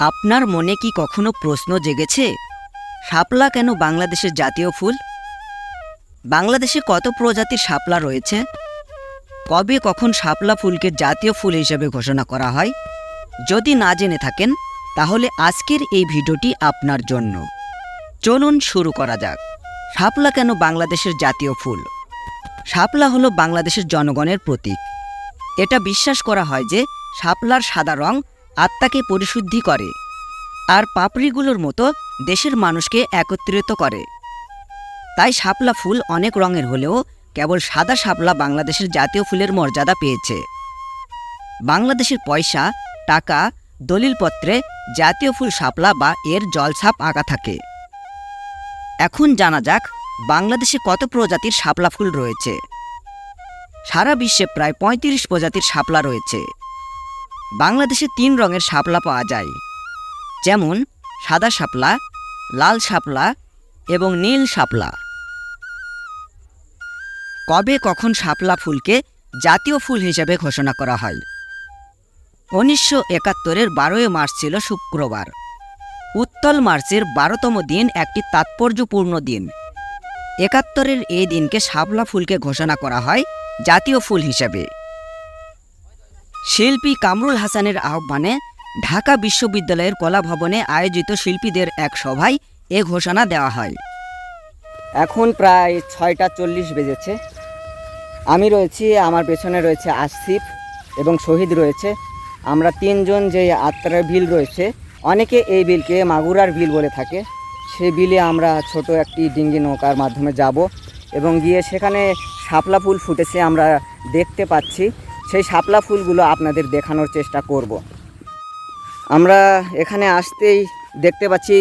আপনার মনে কি কখনো প্রশ্ন জেগেছে? শাপলা কেন বাংলাদেশের জাতীয় ফুল? বাংলাদেশে কত প্রজাতির শাপলা রয়েছে? কবে কখন শাপলা ফুলকে জাতীয় ফুল হিসেবে ঘোষণা করা হয়? যদি না জেনে থাকেন, তাহলে আজকের এই ভিডিওটি আপনার জন্য। চলুন শুরু করা যাক। শাপলা কেন বাংলাদেশের জাতীয় ফুল? শাপলা হলো বাংলাদেশের জনগণের প্রতীক। এটা বিশ্বাস করা হয় যে, শাপলার সাদা রং আত্মাকে পরিশুদ্ধি করে, আর পাপড়িগুলোর মতো দেশের মানুষকে একত্রিত করে। তাই শাপলা ফুল অনেক রঙের হলেও কেবল সাদা শাপলা বাংলাদেশের জাতীয় ফুলের মর্যাদা পেয়েছে। বাংলাদেশের পয়সা, টাকা, দলিলপত্রে জাতীয় ফুল শাপলা বা এর জলছাপ আঁকা থাকে। এখন জানা যাক বাংলাদেশে কত প্রজাতির শাপলা ফুল রয়েছে। সারা বিশ্বে প্রায় পঁয়ত্রিশ প্রজাতির শাপলা রয়েছে। বাংলাদেশে তিন রঙের শাপলা পাওয়া যায়। যেমন, সাদা শাপলা, লাল শাপলা এবং নীল শাপলা। কবে কখন শাপলা ফুলকে জাতীয় ফুল হিসেবে ঘোষণা করা হয়? উনিশশো একাত্তরের বারোই মার্চ ছিল শুক্রবার। উত্তল মার্চের বারোতম দিন একটি তাৎপর্যপূর্ণ দিন। একাত্তরের এই দিনকে শাপলা ফুলকে ঘোষণা করা হয় জাতীয় ফুল হিসেবে। শিল্পী কামরুল হাসানের আহ্বানে ঢাকা বিশ্ববিদ্যালয়ের কলা ভবনে আয়োজিত শিল্পীদের এক সভায় এ ঘোষণা দেওয়া হয়। এখন প্রায় ছয়টা চল্লিশ বেজেছে। আমি রয়েছি, আমার পেছনে রয়েছে আসিফ এবং শহীদ রয়েছে। আমরা তিনজন যে আত্মার বিল রয়েছে, অনেকে এই বিলকে মাগুরার বিল বলে থাকে। সেই বিলে আমরা ছোট একটি ডিঙ্গি নৌকার মাধ্যমে যাব এবং গিয়ে সেখানে শাপলা ফুল ফুটেছে, আমরা দেখতে পাচ্ছি। সেই শাপলা ফুলগুলো আপনাদের দেখানোর চেষ্টা করব। আমরা এখানে আসতেই দেখতে পাচ্ছি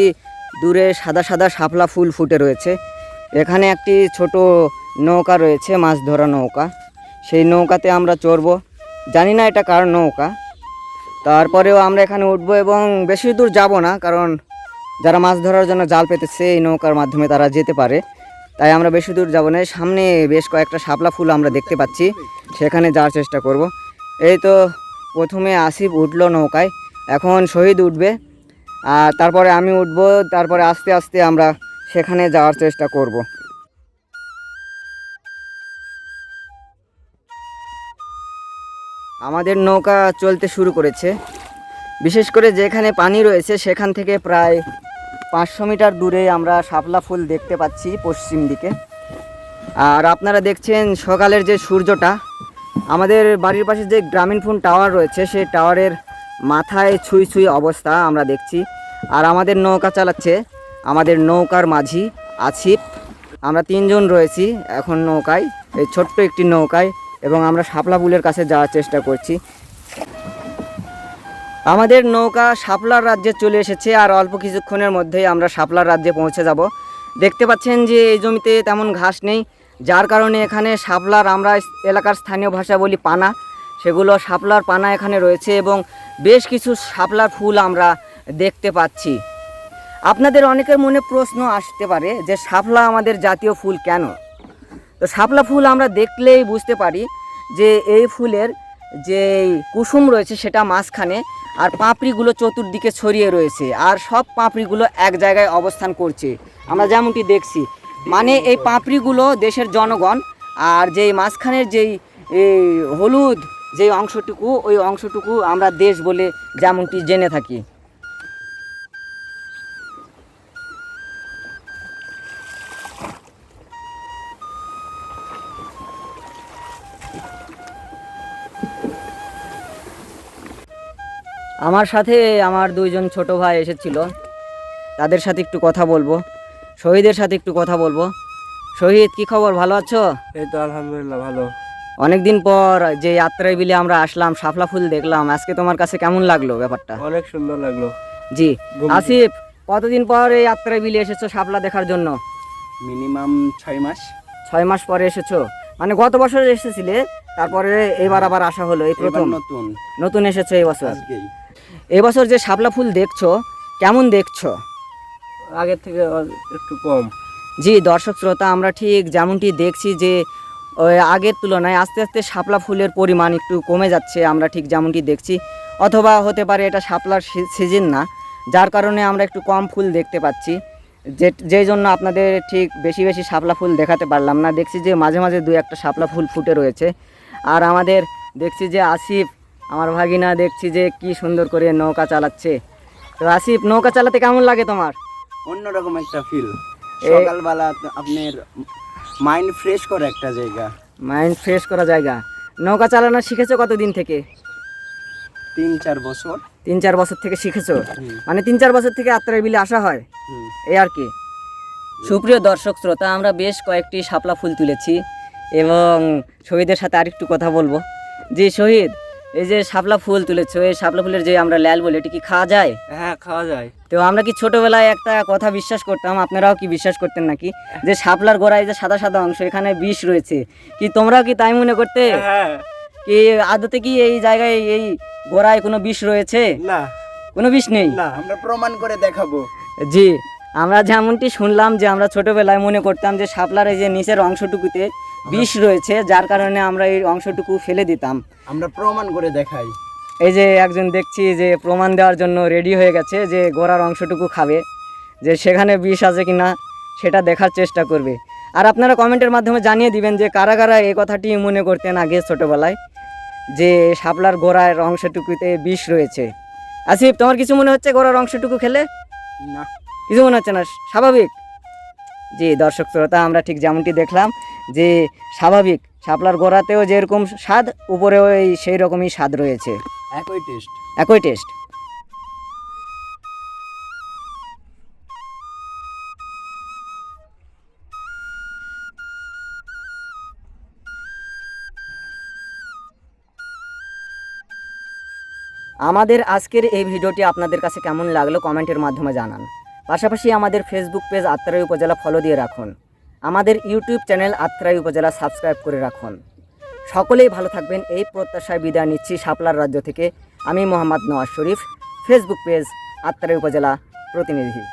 দূরে সাদা সাদা শাপলা ফুল ফুটে রয়েছে। এখানে একটি ছোট নৌকা রয়েছে, মাছ ধরা নৌকা। সেই নৌকাতে আমরা চড়ব। জানি না এটা কার নৌকা। তারপরেও আমরা এখানে উঠবো এবং বেশি দূর যাব না, কারণ যারা মাছ ধরার জন্য জাল পেতেছে, এই নৌকার মাধ্যমে তারা যেতে পারে। তাই আমরা বেশি দূর যাব না। সামনে বেশ কয়েকটা শাপলা ফুল আমরা দেখতে পাচ্ছি। সেখানে যাওয়ার চেষ্টা করব। এই তো প্রথমে আসিফ উঠল নৌকায়। এখন শহীদ উঠবে। আর তারপরে আমি উঠবো। তারপরে আস্তে আস্তে আমরা সেখানে যাওয়ার চেষ্টা করব। আমাদের নৌকা চলতে শুরু করেছে। বিশেষ করে যেখানে পানি রয়েছে, সেখান থেকে প্রায় পাঁচশো মিটার দূরে আমরা শাপলা ফুল দেখতে পাচ্ছি পশ্চিম দিকে। আর আপনারা দেখছেন সকালের যে সূর্যটা, আমাদের বাড়ির পাশে যে গ্রামীণ ফোন টাওয়ার রয়েছে, সেই টাওয়ারের মাথায় ছুঁই ছুঁই অবস্থা আমরা দেখছি। আর আমাদের নৌকা চালাচ্ছে আমাদের নৌকার মাঝি আছিপ আমরা তিনজন রয়েছি এখন নৌকায়, এই ছোট্ট একটি নৌকায়, এবং আমরা শাপলা পুলের কাছে যাওয়ার চেষ্টা করছি। আমাদের নৌকা শাপলার রাজ্যে চলে এসেছে আর অল্প কিছুক্ষণের মধ্যেই আমরা শাপলার রাজ্যে পৌঁছে যাব। দেখতে পাচ্ছেন যে এই জমিতে তেমন ঘাস নেই, যার কারণে এখানে শাপলার আমরা এলাকার স্থানীয় ভাষা বলি পানা। সেগুলো শাপলার পানা এখানে রয়েছে এবং বেশ কিছু শাপলার ফুল আমরা দেখতে পাচ্ছি। আপনাদের অনেকের মনে প্রশ্ন আসতে পারে যে শাপলা আমাদের জাতীয় ফুল কেন? তো শাপলা ফুল আমরা দেখলেই বুঝতে পারি যে এই ফুলের যে কুসুম রয়েছে সেটা মাঝখানে আর পাঁপড়িগুলো চতুর্দিকে ছড়িয়ে রয়েছে আর সব পাঁপড়িগুলো এক জায়গায় অবস্থান করছে। আমরা যেমনটি দেখছি মানে এই পাঁপড়িগুলো দেশের জনগণ আর যেই মাঝখানের যেই হলুদ যে অংশটুকু, ওই অংশটুকু আমরা দেশ বলে যেমনটি জেনে থাকি। আমার সাথে আমার দুইজন ছোট ভাই এসেছিল। তাদের সাথে একটু কথা বলব। শহীদের সাথে একটু কথা বলব। শহীদ কি খবর? ভালো আছো? এই তো আলহামদুলিল্লাহ ভালো। অনেকদিন পর যে যাত্রায় বিলে আমরা আসলাম শাপলা ফুল দেখলাম আজকে তোমার কাছে কেমন লাগল ব্যাপারটা? অনেক সুন্দর লাগল। জি। আসিফ কতদিন পর এই যাত্রায় বিলে এসেছ শাপলা দেখার জন্য? মিনিমাম ছয় মাস। ছয় মাস পরে এসেছ। মানে গত বছর এসেছিলে তারপরে এবার আবার আসা হলো এই প্রথম। নতুন। নতুন এসেছ এই বছর। এবছর যে শাপলা ফুল দেখছ কেমন দেখছ? আগের থেকে একটু কম। জি দর্শক শ্রোতা আমরা ঠিক যেমনটি দেখছি যে আগের তুলনায় আস্তে আস্তে শাপলা ফুলের পরিমাণ একটু কমে যাচ্ছে আমরা ঠিক যেমনটি দেখছি। অথবা হতে পারে এটা শাপলার সিজন না যার কারণে আমরা একটু কম ফুল দেখতে পাচ্ছি। যে যেই জন্য আপনাদের ঠিক বেশি বেশি শাপলা ফুল দেখাতে পারলাম না দেখছি যে মাঝে মাঝে দু একটা শাপলা ফুল ফুটে রয়েছে। আর আমাদের দেখছি যে আসিফ আমার ভাগিনা দেখছি যে কি সুন্দর করে নৌকা চালাচ্ছে। তো আসিফ নৌকা চালাতে কেমন লাগে তোমার? অন্যরকম একটা ফিল সকালবেলা আপনার মাইন্ড ফ্রেশ করে একটা জায়গা। মাইন্ড ফ্রেশ করা জায়গা। নৌকা চালানো শিখেছো কতদিন থেকে? তিন চার বছর। তিন চার বছর থেকে শিখেছো? মানে তিন চার বছর থেকে আত্মার বিলে আসা হয়? এই আর কি। সুপ্রিয় দর্শক শ্রোতা আমরা বেশ কয়েকটি শাপলা ফুল তুলেছি এবং শহীদের সাথে আরেকটু কথা বলব। যে শহীদ এই যে শাপলা ফুল তুলেছো এই শাপলা ফুলের যে আমরা ল্যাল বলি এটি কি খাওয়া যায়? হ্যাঁ খাওয়া যায়। তো আমরা কি ছোটবেলায় একটা কথা বিশ্বাস করতাম আপনারাও কি বিশ্বাস করতেন নাকি? যে শাপলার গোড়ায় যে সাদা সাদা অংশ এখানে বিষ রয়েছে। কি তোমরাও কি তাই মনে করতে? হ্যাঁ। কি আদতে কি এই জায়গায় এই গোড়ায় কোনো বিষ রয়েছে? না। কোনো বিষ নেই? না আমরা প্রমাণ করে দেখাবো। জি আমরা যেমনটি শুনলাম যে আমরা ছোটবেলায় মনে করতাম যে শাপলার এই যে নিচের অংশটুকুতে বিষ রয়েছে যার কারণে আমরা এই অংশটুকু ফেলে দিতাম। আমরা প্রমাণ করে দেখাই। এই যে একজন দেখছি যে প্রমাণ দেওয়ার জন্য রেডি হয়ে গেছে যে গোড়ার অংশটুকু খাবে যে সেখানে বিষ আছে কি না সেটা দেখার চেষ্টা করবে। আর আপনারা কমেন্টের মাধ্যমে জানিয়ে দিবেন যে কারা কারা এই কথাটি মনে করতেন আগে ছোটোবেলায় যে শাপলার গোড়ার অংশটুকুতে বিষ রয়েছে। আসিফ তোমার কিছু মনে হচ্ছে গোড়ার অংশটুকু খেলে? না। কিছু মনে হচ্ছে না? স্বাভাবিক? জি দর্শক শ্রোতা আমরা ঠিক যেমনটি দেখলাম যে স্বাভাবিক শাপলার গোড়াতেও যেরকম স্বাদ উপরেও এই সেই রকমই স্বাদ রয়েছে। একই টেস্ট একই টেস্ট আমাদের আজকের এই ভিডিওটি আপনাদের কাছে কেমন লাগল কমেন্টের মাধ্যমে জানান। পাশাপাশি আমাদের ফেসবুক পেজ আত্মারাই উপজেলা ফলো দিয়ে রাখুন। আমাদের ইউটিউব চ্যানেল আত্রাই উপজেলা সাবস্ক্রাইব করে রাখুন। সকলেই ভালো থাকবেন, এই প্রত্যাশায় বিদায় নিচ্ছি শাপলার রাজ্য থেকে। আমি মোহাম্মদ নওয়াজ শরীফ ফেসবুক পেজ আত্রাই উপজেলা প্রতিনিধি।